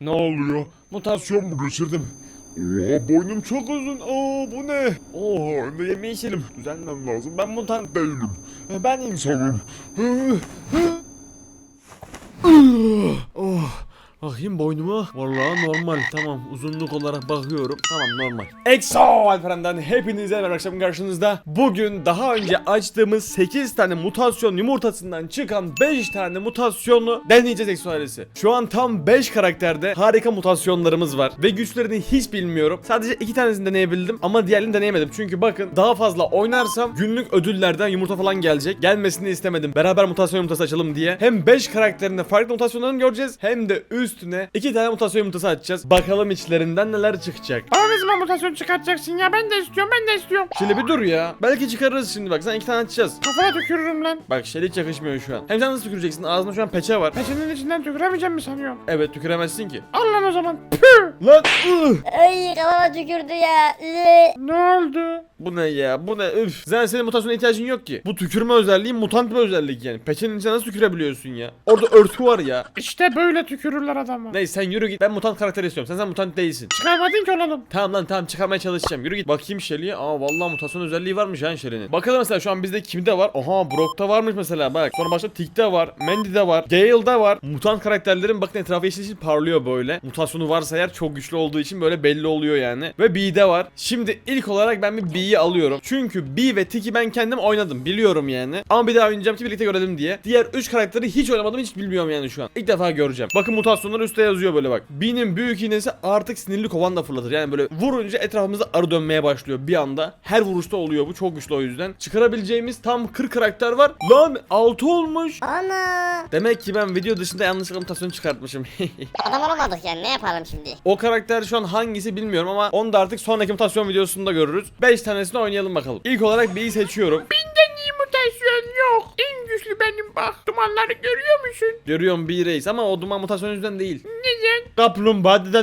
Ne oluyor? Mutasyon mu geçirdim? Oha boynum çok uzun. Aa bu ne? Oha önde yemeği içelim. Düzenlemem lazım. Ben mutant değilim. Ben insanım. oh. Bakayım boynuma. Vallahi normal. Tamam. Uzunluk olarak bakıyorum. Tamam normal. EXO Alperen'den hepinize merhaba akşam karşınızda. Bugün daha önce açtığımız 8 tane mutasyon yumurtasından çıkan 5 tane mutasyonu deneyeceğiz EXO ailesi. Şu an tam 5 karakterde harika mutasyonlarımız var. Ve güçlerini hiç bilmiyorum. Sadece 2 tanesini deneyebildim ama diğerlerini deneyemedim. Çünkü bakın daha fazla oynarsam günlük ödüllerden yumurta falan gelecek. Gelmesini istemedim. Beraber mutasyon yumurtası açalım diye. Hem 5 karakterinde farklı mutasyonlarını göreceğiz. Hem de üstüne 2 tane mutasyon yumurtası açacağız. Bakalım içlerinden neler çıkacak. Bana ne zaman mutasyon çıkartacaksın ya ben de istiyorum ben de istiyorum. Şimdi bir dur ya. Belki çıkarırız şimdi bak. Sen iki tane açacağız. Kafana tükürürüm lan. Bak şey hiç yakışmıyor şu an. Hem sen nasıl tüküreceksin? Ağzında şu an peçe var. Peçenin içinden tüküremeyeceğim mi sanıyorsun? Evet tüküremezsin ki. Al lan o zaman. Püh! Lan ıh! Ay kafama tükürdü ya. Iı. Ne oldu? Bu ne ya? Bu ne? Üf. Zaten senin mutasyona ihtiyacın yok ki. Bu tükürme özelliği mutant bir özellik yani. Peçenin içine nasıl tükürebiliyorsun ya? Orada örtü var ya. İşte böyle tükürürler adamı. Neyse sen yürü git. Ben mutant karakter istiyorum. Sen sen mutant değilsin. Çıkarmadın ki olalım. Tamam lan tamam çıkarmaya çalışacağım. Yürü git. Bakayım Shelly'e. Aa vallahi mutasyon özelliği varmış yani Shelly'nin. Bakalım mesela şu an bizde kimde var? Aha Brock'ta varmış mesela bak. Sonra başta Tick'te var. Mandy'de var. Gale'da var. Mutant karakterlerin bakın etrafı yeşil yeşil parlıyor böyle. Mutasyonu varsa eğer çok güçlü olduğu için böyle belli oluyor yani. Ve B'de var. Şimdi ilk olarak ben bir B'yi alıyorum. Çünkü B ve Tick'i ben kendim oynadım. Biliyorum yani. Ama bir daha oynayacağım ki birlikte görelim diye. Diğer 3 karakteri hiç oynamadım hiç bilmiyorum yani şu an. İlk defa göreceğim. Bakın mutasyonlar üstte yazıyor böyle bak. B'nin büyük iğnesi artık sinirli kovan da fırlatır. Yani böyle vurunca etrafımızda arı dönmeye başlıyor bir anda. Her vuruşta oluyor bu. Çok güçlü o yüzden. Çıkarabileceğimiz tam 40 karakter var. Lan 6 olmuş. Ana. Demek ki ben video dışında yanlışlıkla mutasyon çıkartmışım. Adam olamadık yani ne yapalım şimdi? o karakter şu an hangisi bilmiyorum ama onu da artık sonraki mutasyon videosunda görürüz. 5 tanesini oynayalım bakalım. İlk olarak B'yi seçiyorum. Binden mutasyon yok. En güçlü benim bak. Dumanları görüyor musun? Görüyorum B reis ama o duman mutasyon yüzünden değil. Neden? Kaplumbağadan.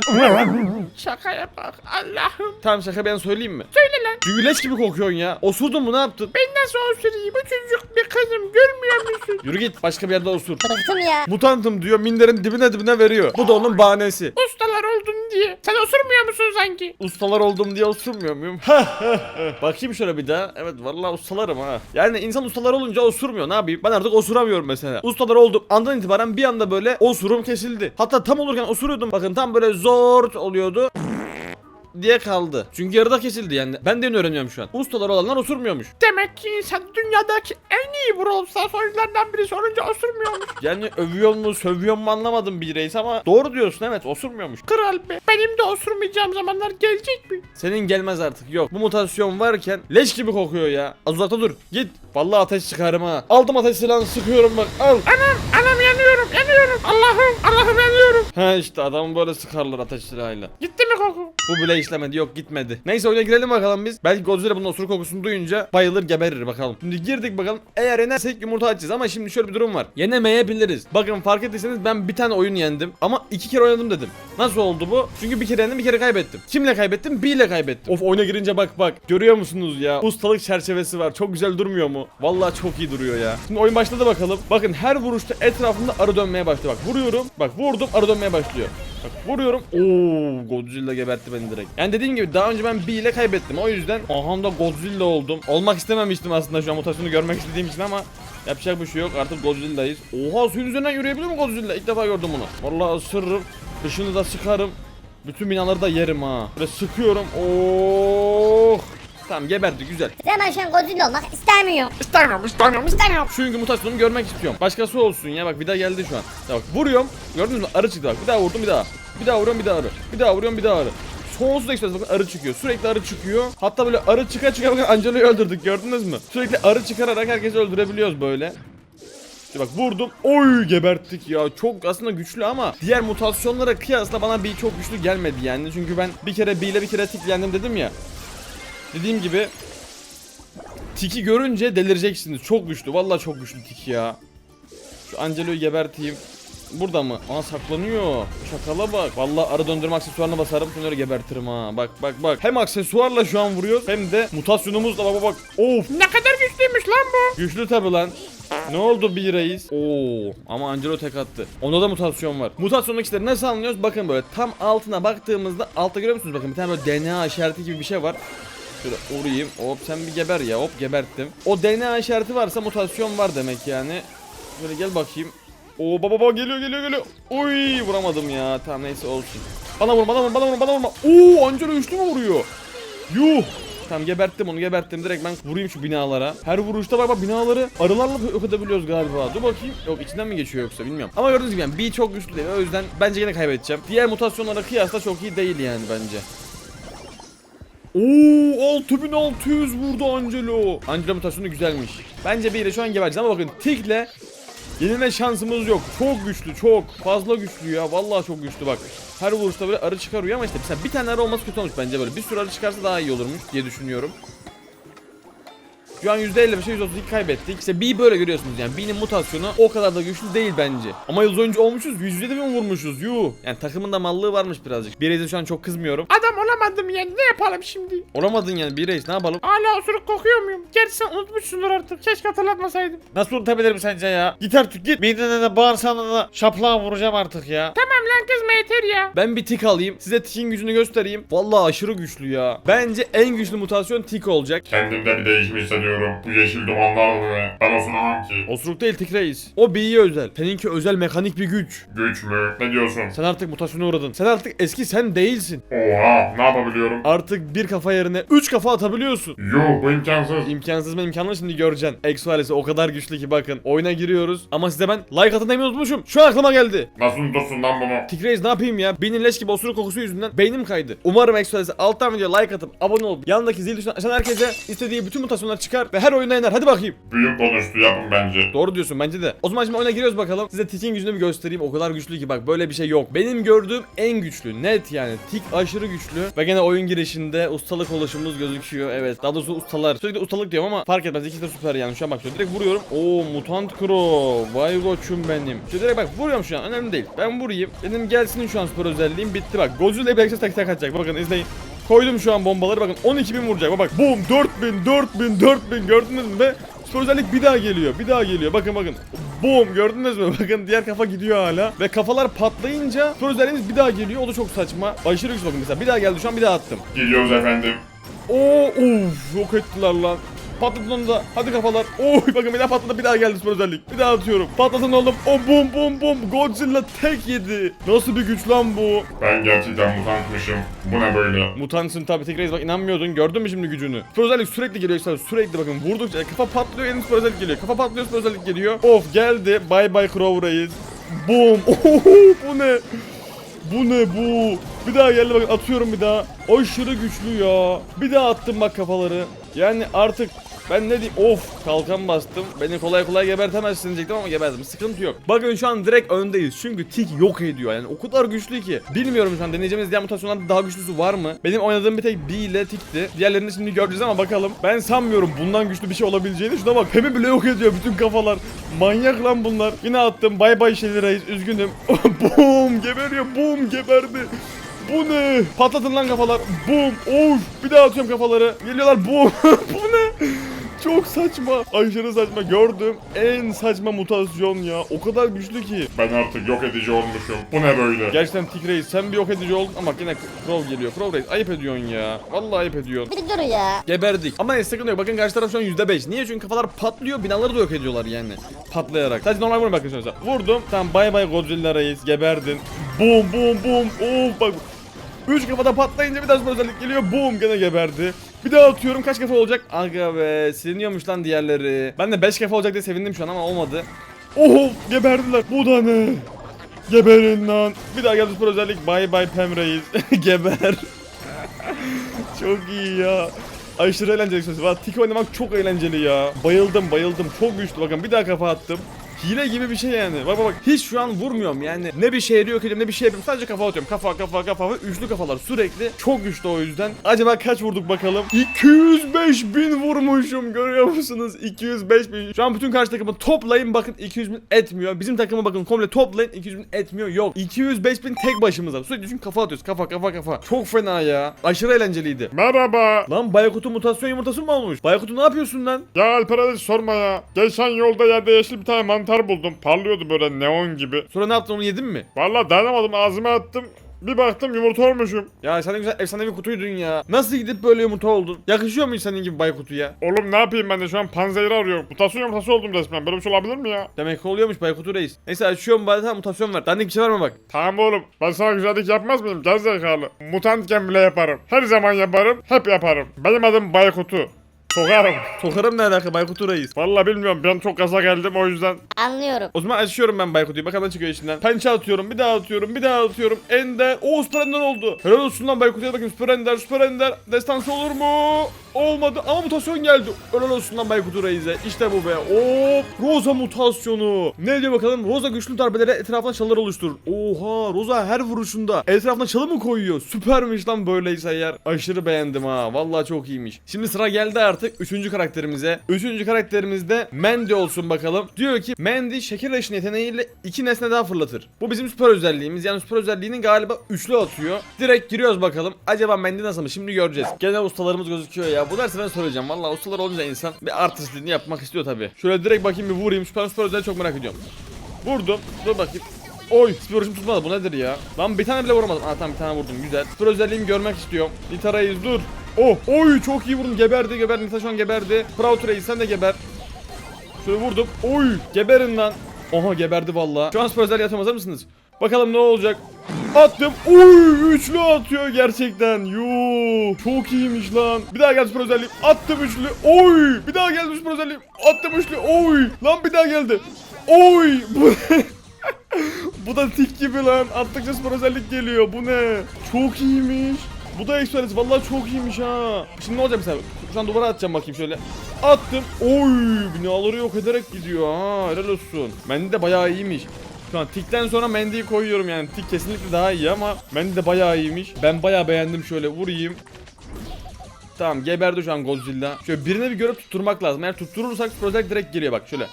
Şakaya bak Allah'ım. tamam şaka ben söyleyeyim mi? Söyle lan. Çünkü leş gibi kokuyorsun ya. Osurdun mu ne yaptın? Ben nasıl osurayım? Bu çocuk bir kızım görmüyor musun? Yürü git başka bir yerde osur. Bıktım ya. Mutantım diyor minderin dibine dibine veriyor. Bu da onun bahanesi. Ustalar oldun diye. Sen osurmuyor musun sanki? Ustalar oldum diye osurmuyor muyum? Bakayım şöyle bir daha. Evet vallahi ustalarım ha. Yani insan ustalar olunca osurmuyor ne yapayım? Ben artık osuramıyorum mesela. Ustalar oldum andan itibaren bir anda böyle osurum kesildi. Hatta tam olurken osuruyordum. Bakın tam böyle zor oluyordu diye kaldı. Çünkü yarıda kesildi yani. Ben de yeni öğreniyorum şu an. Ustalar olanlar osurmuyormuş. Demek ki insan dünyadaki en iyi Brawl Stars oyunculardan biri sorunca osurmuyormuş. Yani övüyor mu sövüyor mu anlamadım bir reis ama doğru diyorsun evet osurmuyormuş. Kral be. Benim de osurmayacağım zamanlar gelecek mi? Senin gelmez artık yok. Bu mutasyon varken leş gibi kokuyor ya. Az uzakta dur. Git. Vallahi ateş çıkarım ha. Aldım ateş silahını sıkıyorum bak. Al. Anam anam yanıyorum yanıyorum. Allah'ım Allah'ım yanıyorum. Ha işte adamı böyle sıkarlar ateş silahıyla. Gitti mi koku? Bu bile işlemedi yok gitmedi. Neyse oyuna girelim bakalım biz. Belki Godzilla bunun osuruk kokusunu duyunca bayılır geberir bakalım. Şimdi girdik bakalım. Eğer yenersek yumurta açacağız ama şimdi şöyle bir durum var. Yenemeyebiliriz. Bakın fark ettiyseniz ben bir tane oyun yendim ama iki kere oynadım dedim. Nasıl oldu bu? Çünkü bir kere yendim bir kere kaybettim. Kimle kaybettim? B ile kaybettim. Of oyuna girince bak bak. Görüyor musunuz ya? Ustalık çerçevesi var. Çok güzel durmuyor mu? Vallahi çok iyi duruyor ya. Şimdi oyun başladı bakalım. Bakın her vuruşta etrafında arı dönmeye başlıyor. Bak vuruyorum. Bak vurdum arı dönmeye başlıyor. Bak vuruyorum. Oo Godzilla gebertti beni direkt. Yani dediğim gibi daha önce ben B ile kaybettim. O yüzden aha da Godzilla oldum. Olmak istememiştim aslında şu an mutasyonu görmek istediğim için ama yapacak bir şey yok. Artık Godzilla'yız. Oha suyun üzerinden yürüyebiliyor mu Godzilla? İlk defa gördüm bunu. Vallahi ısırırım. Dışını da sıkarım. Bütün binaları da yerim ha. Böyle sıkıyorum. Oh. Tamam geberdi güzel. Hemen şu an Godzilla olmak istemiyor. İstemiyorum istemiyorum istemiyorum. Çünkü mutasyonumu görmek istiyorum. Başkası olsun ya bak bir daha geldi şu an. Ya bak vuruyorum. Gördünüz mü? Arı çıktı bak. Bir daha vurdum bir daha. Bir daha vuruyorum bir daha arı. Bir daha vuruyorum bir daha arı. Sonsuz ekspres bakın arı çıkıyor. Sürekli arı çıkıyor. Hatta böyle arı çıka çıka bakın Angelo'yu öldürdük gördünüz mü? Sürekli arı çıkararak herkesi öldürebiliyoruz böyle. İşte bak vurdum. Oy geberttik ya. Çok aslında güçlü ama diğer mutasyonlara kıyasla bana bir çok güçlü gelmedi yani. Çünkü ben bir kere B ile bir kere tik yendim dedim ya. Dediğim gibi Tiki görünce delireceksiniz. Çok güçlü. Vallahi çok güçlü Tiki ya. Şu Angelo'yu geberteyim. Burada mı? Aa saklanıyor. Şakala bak. Vallahi arı döndürme aksesuarına basarım sonra gebertirim ha. Bak bak bak. Hem aksesuarla şu an vuruyoruz hem de mutasyonumuzla bak bak bak. Of. Ne kadar güçlüymüş lan bu. Güçlü tabi lan. Ne oldu bir reis? Oo ama Angelo tek attı. Onda da mutasyon var. Mutasyonun ikisini nasıl anlıyoruz? Bakın böyle tam altına baktığımızda altta görüyor musunuz? Bakın bir tane böyle DNA işareti gibi bir şey var. Şöyle vurayım. Hop sen bir geber ya. Hop geberttim. O DNA işareti varsa mutasyon var demek yani. Şöyle gel bakayım. Oo baba baba geliyor geliyor geliyor. Oy vuramadım ya. Tamam neyse olsun. Bana vur bana vur bana vur bana vurma. Oo Angelo üçlü mü vuruyor? Yuh. Tamam geberttim onu geberttim direkt ben vurayım şu binalara. Her vuruşta bak bak binaları arılarla yok edebiliyoruz galiba. Dur bakayım. Yok içinden mi geçiyor yoksa bilmiyorum. Ama gördüğünüz gibi yani B çok güçlü değil. O yüzden bence yine kaybedeceğim. Diğer mutasyonlara kıyasla çok iyi değil yani bence. Oo 6600 vurdu Angelo. Angelo mutasyonu güzelmiş. Bence bir şu an gebereceğiz ama bakın Tik'le yenilme şansımız yok. Çok güçlü çok. Fazla güçlü ya. Vallahi çok güçlü bak. Her vuruşta böyle arı çıkarıyor ama işte mesela bir tane arı olması kötü olmuş bence böyle. Bir sürü arı çıkarsa daha iyi olurmuş diye düşünüyorum. Şu an %55'e %32 kaybettik. İşte B böyle görüyorsunuz yani. B'nin mutasyonu o kadar da güçlü değil bence. Ama yıldız oyuncu olmuşuz. 107 mi vurmuşuz? Yuh. Yani takımın da mallığı varmış birazcık. Bir şu an çok kızmıyorum. Adam olamadım yani ne yapalım şimdi? Olamadın yani bir ne yapalım? Hala osuruk kokuyor muyum? Gerçi sen unutmuşsundur artık. Keşke hatırlatmasaydım. Nasıl unutabilirim sence ya? Git artık git. Midene de bağırsağına da şaplağa vuracağım artık ya. Tamam lan kızma yeter ya. Ben bir tik alayım. Size tikin gücünü göstereyim. Vallahi aşırı güçlü ya. Bence en güçlü mutasyon tik olacak. Kendimde bir hissediyorum. Bu yeşil dumanlar ve ben osunamam ki. Osuruk değil tik reis. O B'ye özel. Seninki özel mekanik bir güç. Güç mü? Ne diyorsun? Sen artık mutasyona uğradın. Sen artık eski sen değilsin. Oha ne yapabiliyorum? Artık bir kafa yerine 3 kafa atabiliyorsun. Yuh bu imkansız. İmkansız mı imkanlı şimdi göreceksin. Exo ailesi o kadar güçlü ki bakın. Oyuna giriyoruz. Ama size ben like atın demeyi unutmuşum. Şu an aklıma geldi. Nasıl unutursun lan bunu? Tik reis ne yapayım ya? Beynin leş gibi osuruk kokusu yüzünden beynim kaydı. Umarım Exo ailesi alttan video like atıp abone olup yanındaki zil açan herkese istediği bütün mutasyonlar çıkar ve her oyuna iner. Hadi bakayım. Büyük konuştu yapın bence. Doğru diyorsun bence de. O zaman şimdi oyuna giriyoruz bakalım. Size Tik'in gücünü bir göstereyim. O kadar güçlü ki bak böyle bir şey yok. Benim gördüğüm en güçlü. Net yani. Tik aşırı güçlü. Ve gene oyun girişinde ustalık oluşumuz gözüküyor. Evet. Daha doğrusu ustalar. Sürekli ustalık diyorum ama fark etmez. İkisi de süper yani. Şu an bak şöyle direkt vuruyorum. Oo mutant crow. Vay koçum benim. Şöyle direkt bak vuruyorum şu an. Önemli değil. Ben vurayım. Benim gelsin şu an süper özelliğim. Bitti bak. Godzilla ile birlikte tek tek atacak. Bakın izleyin. Koydum şu an bombaları bakın 12.000 vuracak. Bak boom 4000 4000 4000 gördünüz mü ve süper özellik bir daha geliyor bir daha geliyor. Bakın bakın boom gördünüz mü? Bakın diğer kafa gidiyor hala. Ve kafalar patlayınca süper özelliğimiz bir daha geliyor. O da çok saçma. Aşırı güçlü bakın mesela. Bir daha geldi şu an bir daha attım. Gidiyoruz efendim. Oo uf yok ettiler lan Patlatın onu da. Hadi kafalar. Oy bakın bir daha patladı bir daha geldi süper özellik. Bir daha atıyorum. Patlatın oğlum. O bum bum bum. Godzilla tek yedi. Nasıl bir güç lan bu? Ben gerçekten mutantmışım. Bu ne böyle? Mutantsın tabi tek reis bak inanmıyordun gördün mü şimdi gücünü? Süper özellik sürekli geliyor işte sürekli bakın vurdukça kafa patlıyor yeni süper özellik geliyor. Kafa patlıyor süper özellik geliyor. Of geldi bye bye Crow reis. Boom. Oho, bu ne? Bu ne bu? Bir daha geldi bakın atıyorum bir daha. Aşırı güçlü ya. Bir daha attım bak kafaları. Yani artık ben ne diyeyim of kalkan bastım. Beni kolay kolay gebertemezsin diyecektim ama geberdim. Sıkıntı yok. Bakın şu an direkt öndeyiz. Çünkü tik yok ediyor. Yani o kadar güçlü ki. Bilmiyorum şu an deneyeceğimiz diğer mutasyonlarda daha güçlüsü var mı? Benim oynadığım bir tek B ile tikti. Diğerlerini şimdi göreceğiz ama bakalım. Ben sanmıyorum bundan güçlü bir şey olabileceğini. Şuna bak hemen bile yok ediyor bütün kafalar. Manyak lan bunlar. Yine attım. Bay bay şeyli reis. Üzgünüm. Boom geberiyor. Boom geberdi. Bu ne? Patlatın lan kafalar. Boom. Of. Bir daha atıyorum kafaları. Geliyorlar. Boom. Bu ne? Çok saçma. Aşırı saçma. Gördüm. En saçma mutasyon ya. O kadar güçlü ki. Ben artık yok edici olmuşum. Bu ne böyle? Gerçekten Tik Reis sen bir yok edici oldun ama yine Crow geliyor. Crow Reis ayıp ediyorsun ya. Vallahi ayıp ediyorsun. Bir dur ya. Geberdik. Ama neyse sıkıntı yok. Bakın karşı taraf şu an %5. Niye? Çünkü kafalar patlıyor. Binaları da yok ediyorlar yani. Patlayarak. Sadece normal vurun bakın şöyle. Vurdum. Tamam bay bay Godzilla Reis. Geberdin. Boom boom boom. Of bak. Üç kafada patlayınca bir daha özellik geliyor. Boom gene geberdi. Bir daha atıyorum. Kaç kafa olacak? Aga be. Siliniyormuş lan diğerleri. Ben de 5 kafa olacak diye sevindim şu an ama olmadı. Oh geberdiler. Bu da ne? Geberin lan. Bir daha geldi süper özellik. Bye bye Pem Reis. Geber. çok iyi ya. Aşırı eğlenceli sözü. Valla Tik oynamak çok eğlenceli ya. Bayıldım bayıldım. Çok güçlü bakın. Bir daha kafa attım. Hile gibi bir şey yani. Bak bak bak hiç şu an vurmuyorum yani. Ne bir şehri yok ediyorum ne bir şey yapıyorum. Sadece kafa atıyorum. Kafa kafa kafa üçlü kafalar sürekli. Çok güçlü o yüzden. Acaba kaç vurduk bakalım. 205 bin vurmuşum görüyor musunuz? 205 bin. Şu an bütün karşı takımı toplayın bakın 200 bin etmiyor. Bizim takımı bakın komple toplayın 200 bin etmiyor. Yok 205 bin tek başımıza. Sürekli düşün kafa atıyoruz. Kafa kafa kafa. Çok fena ya. Aşırı eğlenceliydi. Merhaba. Lan Baykut'un mutasyon yumurtası mı olmuş? Baykut'u ne yapıyorsun lan? Ya Alper hiç sorma ya. Geçen yolda yerde yeşil bir tane mantar buldum. Parlıyordu böyle neon gibi. Sonra ne yaptın onu yedin mi? Vallahi dayanamadım ağzıma attım. Bir baktım yumurta olmuşum. Ya sen de güzel efsanevi kutuydun ya. Nasıl gidip böyle yumurta oldun? Yakışıyor mu senin gibi Baykut'u ya? Oğlum ne yapayım ben de şu an panzehiri arıyorum. Mutasyon yumurtası oldum resmen. Böyle bir şey olabilir mi ya? Demek ki oluyormuş Baykut'u reis. Neyse açıyorum bari tamam mutasyon ver. Dandik bir şey verme bak. Tamam oğlum. Ben sana güzellik yapmaz mıyım? Gerizekalı. Mutantken bile yaparım. Her zaman yaparım. Hep yaparım. Benim adım Baykut'u. Sokarım. Sokarım ne alaka Baykut'u reis. Vallahi bilmiyorum. Ben çok gaza geldim o yüzden. Anlıyorum. O zaman açıyorum ben Baykut'u. Bakalım ne çıkıyor içinden. Pençe atıyorum, bir daha atıyorum, bir daha atıyorum. Ender. Oo Süper Ender oldu. Helal olsun lan Baykut'a bakayım. Süper Ender, Süper Ender. Destansı olur mu? Olmadı ama mutasyon geldi. Helal olsun lan Baykut'u reis'e. İşte bu be. Hop. Rosa mutasyonu. Ne diyor bakalım? Rosa güçlü darbeleri etrafına çalılar oluşturur. Oha. Rosa her vuruşunda etrafına çalı mı koyuyor? Süpermiş lan böyleyse eğer. Aşırı beğendim ha. Vallahi çok iyiymiş. Şimdi sıra geldi artık 3. karakterimize. 3. karakterimizde Mandy olsun bakalım. Diyor ki Mandy şeker aşın yeteneğiyle iki nesne daha fırlatır. Bu bizim süper özelliğimiz. Yani süper özelliğinin galiba üçlü atıyor. Direkt giriyoruz bakalım. Acaba Mandy nasıl mı? Şimdi göreceğiz. Gene ustalarımız gözüküyor ya. Bu dersi ben söyleyeceğim. Vallahi ustalar olunca insan bir artistliğini yapmak istiyor tabi. Şöyle direkt bakayım bir vurayım. Süper süper özelliği çok merak ediyorum. Vurdum. Dur bakayım. Oy uçum tutmadı bu nedir ya? Lan bir tane bile vuramadım. Aa tamam bir tane vurdum güzel. Süper özelliğimi görmek istiyorum. Nita Reis dur. Oh oy çok iyi vurdum geberdi geberdi Nita şu an geberdi. Proud Reis sen de geber. Şöyle vurdum. Oy geberin lan. Oha geberdi valla. Şu an süper özelliği atamaz mısınız? Bakalım ne olacak. Attım. Oy üçlü atıyor gerçekten. Yoo çok iyiymiş lan. Bir daha geldi süper özelliğim. Attım üçlü. Oy bir daha geldi süper özelliğim. Attım üçlü. Oy lan bir daha geldi. Oy bu Bu da tik gibi lan. Attıkça spor özellik geliyor. Bu ne? Çok iyiymiş. Bu da eksualist. Vallahi çok iyiymiş ha. Şimdi ne olacak mesela? Şu an duvara atacağım bakayım şöyle. Attım. Oy binaları yok ederek gidiyor ha. Helal olsun. Mendi de bayağı iyiymiş. Şu an tikten sonra Mendy'yi koyuyorum yani. Tik kesinlikle daha iyi ama Mendy de bayağı iyiymiş. Ben bayağı beğendim şöyle vurayım. Tamam geberdi şu an Godzilla. Şöyle birine bir görüp tutturmak lazım. Eğer tutturursak Protect direkt giriyor bak şöyle.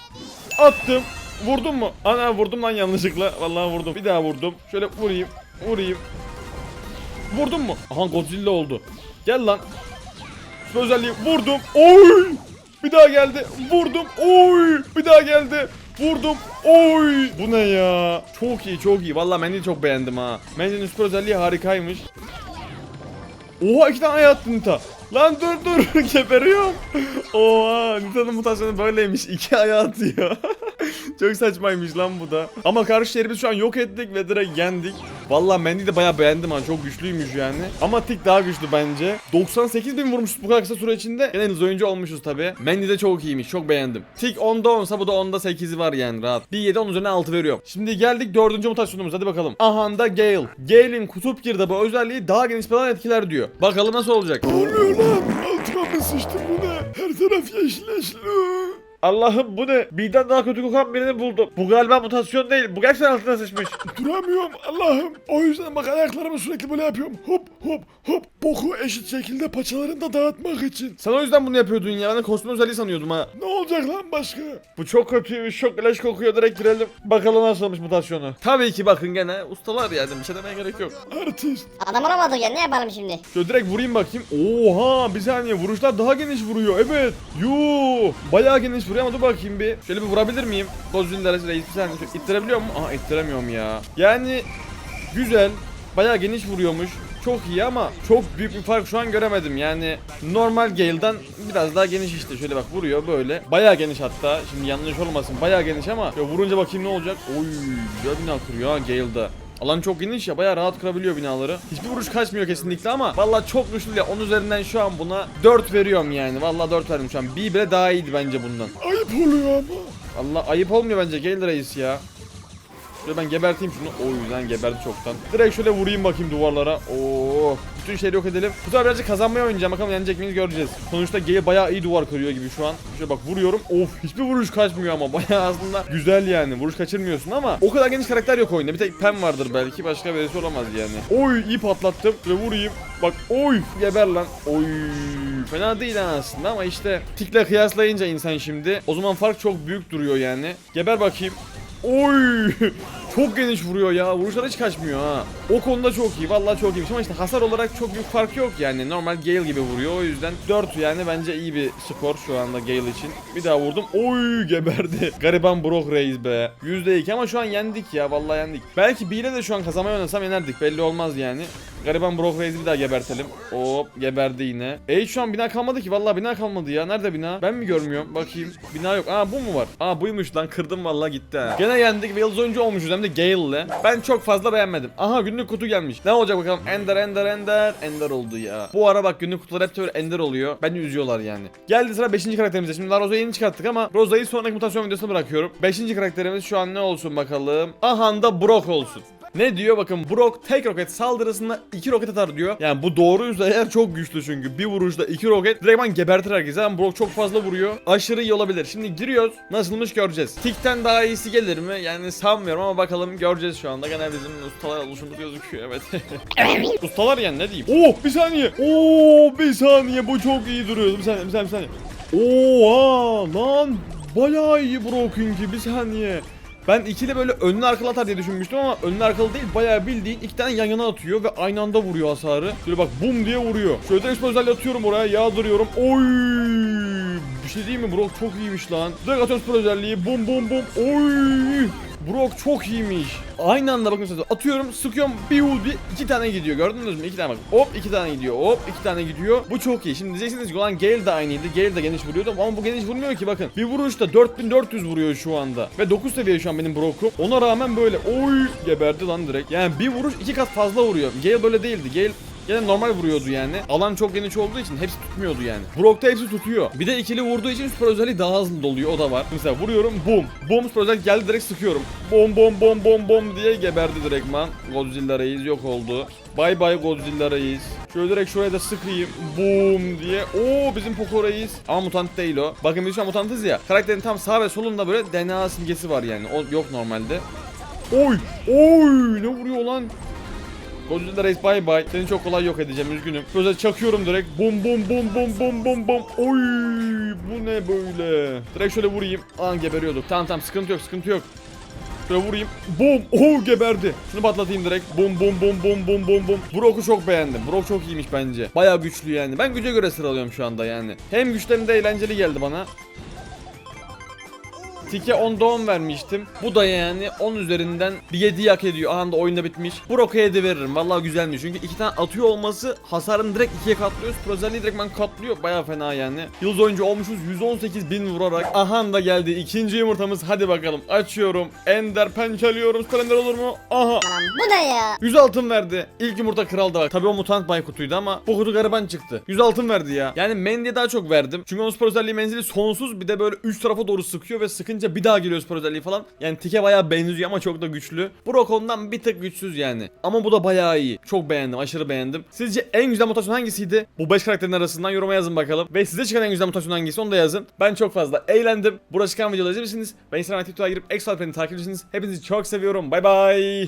Attım. Vurdum mu? Ana vurdum lan yanlışlıkla. Vallahi vurdum. Bir daha vurdum. Şöyle vurayım. Vurayım. Vurdum mu? Aha Godzilla oldu. Gel lan. Özelliği vurdum. Oy! Bir daha geldi. Vurdum. Oy! Bir daha geldi. Vurdum. Oy! Bu ne ya? Çok iyi, çok iyi. Vallahi Mendy'yi çok beğendim ha. Mendy'nin süper özelliği harikaymış. Oha iki tane attı Nita. Lan dur dur geberiyorum. Oha Nita'nın mutasyonu böyleymiş. İki ayağı atıyor. Çok saçmaymış lan bu da. Ama karşı şehri biz şu an yok ettik ve direkt yendik. Vallahi Mendy de bayağı beğendim ha. Çok güçlüymüş yani. Ama Tik daha güçlü bence. 98 bin vurmuşuz bu kadar kısa süre içinde. En hızlı oyuncu olmuşuz tabi. Mendy de çok iyiymiş. Çok beğendim. Tik 10'da 10'sa bu da 10'da 8'i var yani rahat. Bir 7 10 üzerine 6 veriyorum. Şimdi geldik dördüncü mutasyonumuz. Hadi bakalım. Aha da Gale. Gale'in kutup girdabı özelliği daha geniş alan etkiler diyor. Bakalım nasıl olacak. oluyor lan? Altıma mı sıçtım bu ne? Her taraf yeşil. Allah'ım bu ne? Birden daha kötü kokan birini buldum. Bu galiba mutasyon değil. Bu gerçekten altına sıçmış. Duramıyorum Allah'ım. O yüzden bak ayaklarımı sürekli böyle yapıyorum. Hop hop hop. Boku eşit şekilde paçalarında dağıtmak için. Sen o yüzden bunu yapıyordun ya. Ben de kostüm özelliği sanıyordum ha. Ne olacak lan başka? Bu çok kötüymüş. Çok leş kokuyor. Direkt girelim. Bakalım nasıl olmuş mutasyonu. Tabii ki bakın gene ustalar yani bir şey demeye gerek yok. Artist. Adam olamadık ya ne yapalım şimdi? Şöyle direkt vurayım bakayım. Oha bir saniye vuruşlar daha geniş vuruyor. Evet. Yoo. Bayağı geniş vuruyor ama dur bakayım bir. Şöyle bir vurabilir miyim? Godzilla reis bir saniye. İttirebiliyor mu? Aha ittiremiyorum ya. Yani güzel. Bayağı geniş vuruyormuş. Çok iyi ama çok büyük bir fark şu an göremedim. Yani normal Gale'dan biraz daha geniş işte. Şöyle bak vuruyor böyle. Bayağı geniş hatta. Şimdi yanlış olmasın. Bayağı geniş ama ya vurunca bakayım ne olacak. Oy güzel bina kuruyor ha Gale'da. Alan çok geniş ya bayağı rahat kırabiliyor binaları. Hiçbir vuruş kaçmıyor kesinlikle ama vallahi çok güçlü ya. 10 üzerinden şu an buna 4 veriyorum yani. Vallahi 4 verdim şu an. Bir bile daha iyiydi bence bundan. Ayıp oluyor ama. Allah ayıp olmuyor bence Gale Reis ya. Şöyle ben geberteyim şunu. O yüzden geberdi çoktan. Direkt şöyle vurayım bakayım duvarlara. Oo. Bütün şeyleri yok edelim. Bu sefer birazcık kazanmaya oynayacağım. Bakalım yenecek miyiz göreceğiz. Sonuçta Gale bayağı iyi duvar kırıyor gibi şu an. Şöyle bak vuruyorum. Of hiçbir vuruş kaçmıyor ama bayağı aslında güzel yani. Vuruş kaçırmıyorsun ama o kadar geniş karakter yok oyunda. Bir tek Pem vardır belki. Başka birisi olamaz yani. Oy iyi patlattım. Şöyle vurayım. Bak oy geber lan. Oy fena değil aslında ama işte tikle kıyaslayınca insan şimdi o zaman fark çok büyük duruyor yani. Geber bakayım. Oy! Çok geniş vuruyor ya. Vuruşlar hiç kaçmıyor ha. O konuda çok iyi. Vallahi çok iyiymiş ama işte hasar olarak çok büyük fark yok yani. Normal Gale gibi vuruyor. O yüzden 4 yani bence iyi bir skor şu anda Gale için. Bir daha vurdum. Oy geberdi. Gariban Brock Reis be. %2 ama şu an yendik ya. Vallahi yendik. Belki bir de şu an kazanmaya oynasam yenerdik. Belli olmaz yani. Gariban Brock Reis'i bir daha gebertelim. Hop geberdi yine. E şu an bina kalmadı ki. Vallahi bina kalmadı ya. Nerede bina? Ben mi görmüyorum? Bakayım. Bina yok. Aa bu mu var? Aa buymuş lan. Kırdım vallahi gitti ha. Gene yendik ve yıldız oyuncu olmuşuz hem de Gale'le. Ben çok fazla beğenmedim. Aha günlük kutu gelmiş. Ne olacak bakalım? Ender Ender Ender Ender oldu ya. Bu ara bak günlük kutular hep böyle Ender oluyor. Beni üzüyorlar yani. Geldi sıra 5. karakterimize. Şimdi daha Roza'yı yeni çıkarttık ama Roza'yı sonraki mutasyon videosuna bırakıyorum. 5. karakterimiz şu an ne olsun bakalım. Aha da Brock olsun. Ne diyor bakın Brock tek roket saldırısında 2 roket atar diyor. Yani bu doğruysa eğer çok güçlü çünkü bir vuruşta 2 roket direktman gebertir herkesi. Ama Brock çok fazla vuruyor. Aşırı iyi olabilir. Şimdi giriyoruz. Nasılmış göreceğiz. Tikten daha iyisi gelir mi? Yani sanmıyorum ama bakalım göreceğiz şu anda. Gene bizim ustalar oluşumuz gözüküyor evet. ustalar yani ne diyeyim. Oh bir saniye. Oo bir saniye bu çok iyi duruyor. Bir saniye bir saniye bir saniye. Oha lan bayağı iyi Brock'unki bir saniye. Ben ikili böyle önlü arkalı atar diye düşünmüştüm ama önlü arkalı değil bayağı bildiğin iki tane yan yana atıyor ve aynı anda vuruyor hasarı. Şöyle bak bum diye vuruyor. Şöyle direkt özelliği atıyorum oraya yağdırıyorum. Oy! Bir şey değil mi Brock çok iyiymiş lan. Direkt atıyorum özelliği bum bum bum. Oy! Brock çok iyiymiş. Aynı anda bakın mesela atıyorum sıkıyorum bir bir iki tane gidiyor gördünüz mü? İki tane bak hop iki tane gidiyor hop iki tane gidiyor. Bu çok iyi. Şimdi diyeceksiniz ki olan Gale de aynıydı. Gale de geniş vuruyordu ama bu geniş vurmuyor ki bakın. Bir vuruşta 4400 vuruyor şu anda. Ve 9 seviye şu an benim Brock'um. Ona rağmen böyle oy geberdi lan direkt. Yani bir vuruş iki kat fazla vuruyor. Gale böyle değildi. Gale Gene normal vuruyordu yani. Alan çok geniş olduğu için hepsi tutmuyordu yani. Brock'ta hepsi tutuyor. Bir de ikili vurduğu için süper özelliği daha hızlı doluyor. O da var. Mesela vuruyorum bum. Bum süper özellik geldi direkt sıkıyorum. Bom bom bom bom bom diye geberdi direktman. Godzilla Reis yok oldu. Bay bay Godzilla Reis. Şöyle direkt şuraya da sıkayım. Boom diye. Oo bizim Poco Reis. Ama mutant değil o. Bakın biz şu an mutantız ya. Karakterin tam sağ ve solunda böyle DNA simgesi var yani. O yok normalde. Oy! Oy! Ne vuruyor lan? Godzilla Reis bay bay. Seni çok kolay yok edeceğim üzgünüm. Böyle çakıyorum direkt. Bum bum bum bum bum bum bum. Oy bu ne böyle? Direkt şöyle vurayım. Aa geberiyorduk. Tamam tamam sıkıntı yok sıkıntı yok. Şöyle vurayım. Bum. Oh geberdi. Şunu patlatayım direkt. Bum bum bum bum bum bum bum. Brock'u çok beğendim. Brock çok iyiymiş bence. Bayağı güçlü yani. Ben güce göre sıralıyorum şu anda yani. Hem güçlerim de eğlenceli geldi bana. Tike 10'da 10 vermiştim. Bu da yani 10 üzerinden bir 7 hak ediyor. Aha da oyunda bitmiş. Bu Brock'a 7 veririm. Vallahi güzelmiş. Çünkü iki tane atıyor olması hasarını direkt ikiye katlıyor. Pro özelliği direkt ben katlıyor. Baya fena yani. Yıldız oyuncu olmuşuz 118 bin vurarak. Aha da geldi. ikinci yumurtamız. Hadi bakalım. Açıyorum. Ender pençeliyorum. Splendor olur mu? Aha. Bu ne ya? 100 altın verdi. İlk yumurta kralda bak. Tabii o mutant baykutuydu ama bu kutu gariban çıktı. 100 altın verdi ya. Yani Mendy'ye daha çok verdim. Çünkü onun spor özelliği menzili sonsuz. Bir de böyle 3 tarafa doğru sıkıyor ve sıkınca bir daha geliyor spor özelliği falan. Yani tike bayağı benziyor ama çok da güçlü. Brock ondan bir tık güçsüz yani. Ama bu da bayağı iyi. Çok beğendim. Aşırı beğendim. Sizce en güzel mutasyon hangisiydi? Bu 5 karakterin arasından yoruma yazın bakalım. Ve size çıkan en güzel mutasyon hangisi onu da yazın. Ben çok fazla eğlendim. Burada çıkan videoları izlemişsiniz. Ben Instagram TikTok'a girip Exo takip ediyorsunuz. Hepinizi çok seviyorum. Bay bay.